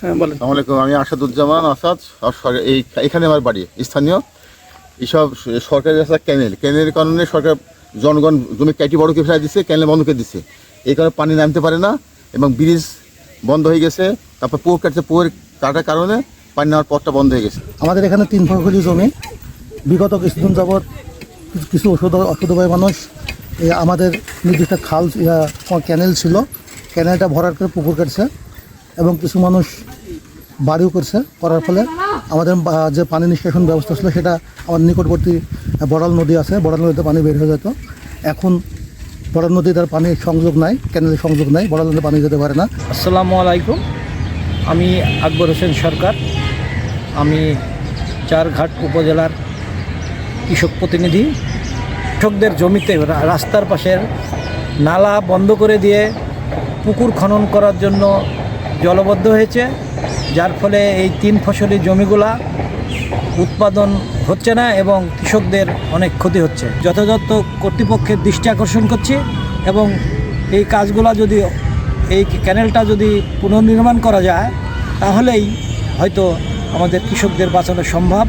হ্যাঁ বলেন। আসসালামু আলাইকুম আমি আসাদুজ্জামান আসাদ এই এখানে আমার বাড়ি স্থানীয়। এইসব স- সরকারি রাস্তা ক্যানেল ক্যানেলের কারণে সরকার জনগণ জমি কাটি বড় কে ফেলাই দিচ্ছে ক্যানেল বন্ধ করে দিচ্ছে এই কারণে পানি নামতে পারে না এবং ব্রিজ বন্ধ হয়ে গেছে তারপর পুকুর কাটছে পুকুর কাটার কারণে পানি নেওয়ার পথটা বন্ধ হয়ে গেছে। আমাদের এখানে তিন ফসলি জমি বিগত কিছুদিন যাবৎ কিছু- কিছু ওষুধ অসুধবাহী মানুষ আমাদের নির্দিষ্ট খাল ক্যানেল ছিল। ক্যানেলটা ভরার করে পুকুর কাটছে। এবং কিছু মানুষ বাড়িও করছে, করার ফলে আমাদের যে পানি নিষ্কাশন ব্যবস্থা ছিল সেটা আমার নিকটবর্তী বড়াল নদী আছে, বড়াল নদীতে পানি বের হয়ে যেত। এখন বড়াল নদীতে আর পানির সংযোগ নাই ক্যানেলের সংযোগ নাই, বড়াল নদীতে পানি যেতে পারে না। আসসালামু আলাইকুম। আমি আকবর হোসেন সরকার। আমি চারঘাট উপজেলার কৃষক প্রতিনিধি। কৃষকদের জমিতে রাস্তার পাশের নালা বন্ধ করে দিয়ে পুকুর খনন করার জন্য জলবদ্ধ হয়েছে, যার ফলে এই তিন ফসলি জমিগুলা উৎপাদন হচ্ছে না এবং কৃষকদের অনেক ক্ষতি হচ্ছে। যথাযথ কর্তৃপক্ষের দৃষ্টি আকর্ষণ করছি এবং এই কাজগুলা যদি, এই ক্যানেলটা যদি পুনর্নির্মাণ করা যায়, তাহলেই হয়তো আমাদের কৃষকদের বাঁচানো সম্ভব।